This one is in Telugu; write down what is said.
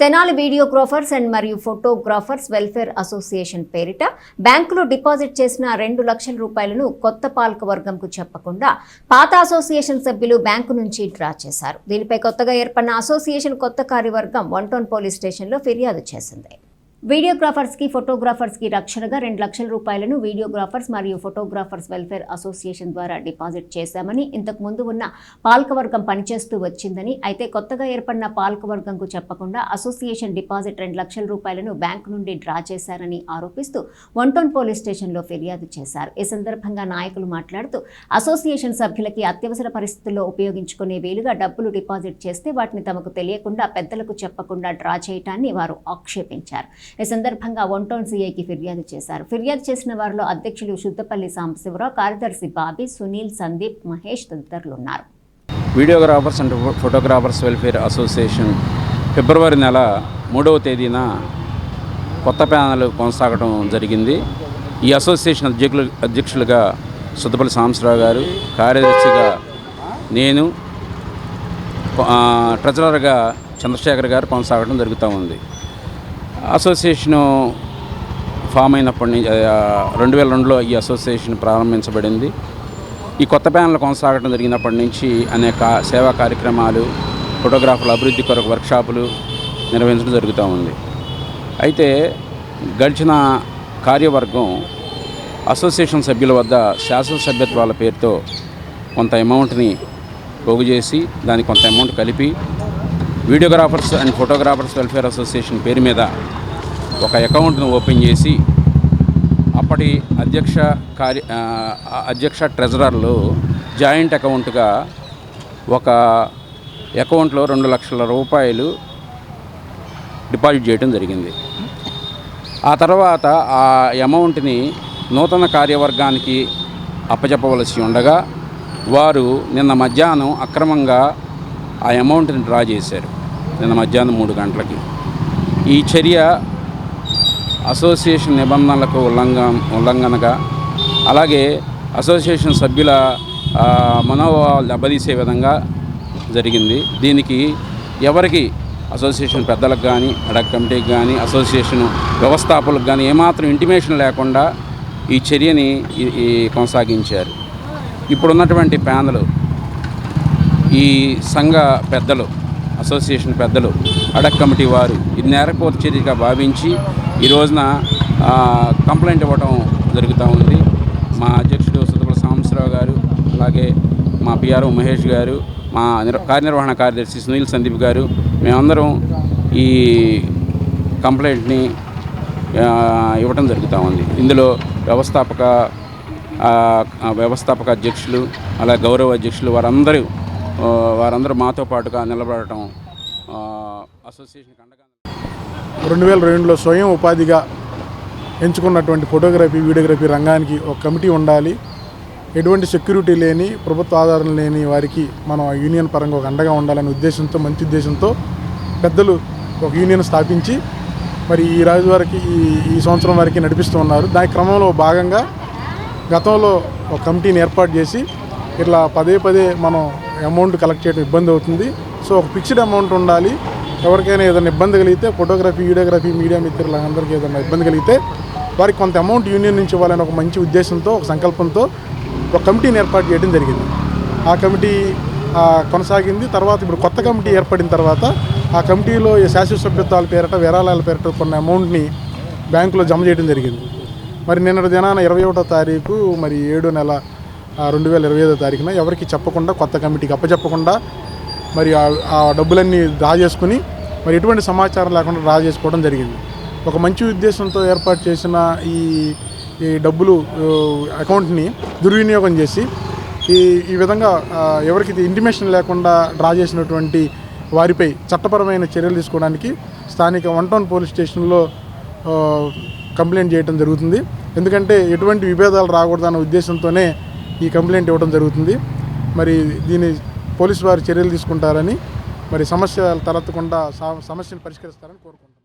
తెనాలి వీడియోగ్రాఫర్స్ అండ్ మరియు ఫోటోగ్రాఫర్స్ వెల్ఫేర్ అసోసియేషన్ పేరిట బ్యాంకులో డిపాజిట్ చేసిన రెండు లక్షల రూపాయలను కొత్త పాలక వర్గంకు చెప్పకుండా పాత అసోసియేషన్ సభ్యులు బ్యాంకు నుంచి డ్రా చేశారు. దీనిపై కొత్తగా ఏర్పడిన అసోసియేషన్ కొత్త కార్యవర్గం వన్ టౌన్ పోలీస్ స్టేషన్లో ఫిర్యాదు చేసింది. వీడియోగ్రాఫర్స్కి ఫోటోగ్రాఫర్స్కి రక్షణగా రెండు లక్షల రూపాయలను వీడియోగ్రాఫర్స్ మరియు ఫోటోగ్రాఫర్స్ వెల్ఫేర్ అసోసియేషన్ ద్వారా డిపాజిట్ చేశామని ఇంతకుముందు ఉన్న పాలకవర్గం పనిచేస్తూ వచ్చిందని అయితే కొత్తగా ఏర్పడిన పాలకవర్గంకు చెప్పకుండా అసోసియేషన్ డిపాజిట్ రెండు లక్షల రూపాయలను బ్యాంకు నుండి డ్రా చేశారని ఆరోపిస్తూ వన్ పోలీస్ స్టేషన్లో ఫిర్యాదు చేశారు. ఈ సందర్భంగా నాయకులు మాట్లాడుతూ అసోసియేషన్ సభ్యులకి అత్యవసర పరిస్థితుల్లో ఉపయోగించుకునే వీలుగా డబ్బులు డిపాజిట్ చేస్తే వాటిని తమకు తెలియకుండా పెద్దలకు చెప్పకుండా డ్రా చేయటాన్ని వారు ఆక్షేపించారు. ఈ సందర్భంగా వన్ టౌన్ సీఐకి ఫిర్యాదు చేశారు. ఫిర్యాదు చేసిన వారిలో అధ్యక్షులు శుద్ధపల్లి సాంబశివరావు కార్యదర్శి బాబీ సునీల్ సందీప్ మహేష్ తదితరులు ఉన్నారు. Videographers and photographers welfare association ఫిబ్రవరి నెల మూడవ తేదీన కొత్త ప్యానల్ కొనసాగడం జరిగింది. ఈ అసోసియేషన్ అధ్యక్షులు అధ్యక్షులుగా సుద్దపల్లి సాంబశివరావు గారు కార్యదర్శిగా నేను ట్రెజరర్గా చంద్రశేఖర్ గారు కొనసాగడం జరుగుతూ ఉంది. అసోసియేషను ఫామ్ అయినప్పటి నుంచి రెండు వేల రెండులో ఈ అసోసియేషన్ ప్రారంభించబడింది. ఈ కొత్త ప్యానల్ కొనసాగడం జరిగినప్పటి నుంచి అనేక సేవా కార్యక్రమాలు ఫోటోగ్రాఫర్ల అభివృద్ధి కొరకు వర్క్షాపులు నిర్వహించడం జరుగుతూ ఉంది. అయితే గడిచిన కార్యవర్గం అసోసియేషన్ సభ్యుల వద్ద శాసనసభ్యత్వాల పేరుతో కొంత అమౌంట్ని పోగు చేసి దానికి కొంత అమౌంట్ కలిపి videographers and photographers welfare association పేరు మీద ఒక అకౌంట్ను ఓపెన్ చేసి అప్పటి అధ్యక్ష కార్య అధ్యక్ష ట్రెజరర్లు జాయింట్ అకౌంట్గా ఒక అకౌంట్లో రెండు లక్షల రూపాయలు డిపాజిట్ చేయడం జరిగింది. ఆ తర్వాత ఆ అమౌంట్ని నూతన కార్యవర్గానికి అప్పచెప్పవలసి ఉండగా వారు నిన్న మధ్యాహ్నం అక్రమంగా ఆ అమౌంట్ని డ్రా చేశారు. నిన్న మధ్యాహ్నం మూడు గంటలకి. ఈ చర్య అసోసియేషన్ నిబంధనలకు ఉల్లంఘన ఉల్లంఘనగా అలాగే అసోసియేషన్ సభ్యుల మనోభావాలు దెబ్బతీసే విధంగా జరిగింది. దీనికి ఎవరికి అసోసియేషన్ పెద్దలకు కానీ అడక్ కమిటీకి కానీ అసోసియేషన్ వ్యవస్థాపకులకు కానీ ఏమాత్రం ఇంటిమేషన్ లేకుండా ఈ చర్యని ఈ- కొనసాగించారు. ఇప్పుడున్నటువంటి ప్యానలు ఈ సంఘ పెద్దలు అసోసియేషన్ పెద్దలు అడక్ కమిటీ వారు ఇది నేరపోత చర్యగా భావించి ఈ రోజున కంప్లైంట్ ఇవ్వటం జరుగుతూ ఉంది. మా అధ్యక్షుడు సుతపల సాంబశ్రావు గారు అలాగే మా పిఆర్ఓ మహేష్ గారు మా కార్యనిర్వహణ కార్యదర్శి సునీల్ సందీప్ గారు మేమందరం ఈ కంప్లైంట్ని ఇవ్వటం జరుగుతూ ఉంది. ఇందులో వ్యవస్థాపక వ్యవస్థాపక అధ్యక్షులు అలాగే గౌరవ అధ్యక్షులు వారందరూ వారందరూ మాతో పాటుగా నిలబడటం అసోసియేషన్ అండగా రెండు వేల రెండులో స్వయం ఉపాధిగా ఎంచుకున్నటువంటి ఫోటోగ్రఫీ వీడియోగ్రఫీ రంగానికి ఒక కమిటీ ఉండాలి. ఎటువంటి సెక్యూరిటీ లేని ప్రభుత్వ ఆధారం లేని వారికి మనం ఆ యూనియన్ పరంగా ఒక అండగా ఉండాలనే ఉద్దేశంతో మంచి ఉద్దేశంతో పెద్దలు ఒక యూనియన్ స్థాపించి మరి ఈ రోజు వరకు ఈ ఈ సంవత్సరం వరకు నడిపిస్తూ ఉన్నారు. దాని క్రమంలో భాగంగా గతంలో ఒక కమిటీని ఏర్పాటు చేసి ఇట్లా పదే పదే మనం అమౌంట్ కలెక్ట్ చేయడం ఇబ్బంది అవుతుంది. సో ఒక ఫిక్స్డ్ అమౌంట్ ఉండాలి. ఎవరికైనా ఏదైనా ఇబ్బంది కలిగితే ఫోటోగ్రఫీ వీడియోగ్రఫీ మీడియా మిత్రులందరికీ ఏదైనా ఇబ్బంది కలిగితే వారికి కొంత అమౌంట్ యూనియన్ నుంచి ఇవ్వాలని ఒక మంచి ఉద్దేశంతో ఒక సంకల్పంతో ఒక కమిటీని ఏర్పాటు చేయడం జరిగింది. ఆ కమిటీ కొనసాగింది. తర్వాత ఇప్పుడు కొత్త కమిటీ ఏర్పడిన తర్వాత ఆ కమిటీలో ఈ సభ్యత్వాల పేరట విరాళాల పేరట కొన్ని అమౌంట్ని బ్యాంకులో జమ చేయడం జరిగింది. మరి నిన్నటి దినాన ఇరవై ఒకటో తారీఖు మరి ఏడో నెల రెండు వేల ఇరవై ఐదో తారీఖున ఎవరికి చెప్పకుండా కొత్త కమిటీకి అప్పచెప్పకుండా మరి ఆ- డబ్బులన్నీ డ్రా చేసుకుని మరి ఎటువంటి సమాచారం లేకుండా డ్రా చేసుకోవడం జరిగింది. ఒక మంచి ఉద్దేశంతో ఏర్పాటు చేసిన ఈ ఈ డబ్బులు అకౌంట్ని దుర్వినియోగం చేసి ఈ ఈ విధంగా ఎవరికి ఇంటిమేషన్ లేకుండా డ్రా చేసినటువంటి వారిపై చట్టపరమైన చర్యలు తీసుకోవడానికి స్థానిక వన్ టౌన్ పోలీస్ స్టేషన్లో కంప్లైంట్ చేయడం జరుగుతుంది. ఎందుకంటే ఎటువంటి విభేదాలు రాకూడదన్న ఉద్దేశంతోనే ఈ కంప్లైంట్ ఇవ్వడం జరుగుతుంది. మరి దీని పోలీసు వారు చర్యలు తీసుకుంటారని మరి సమస్య తలెత్తకుండా సమస్యను పరిష్కరిస్తారని కోరుకుంటున్నాను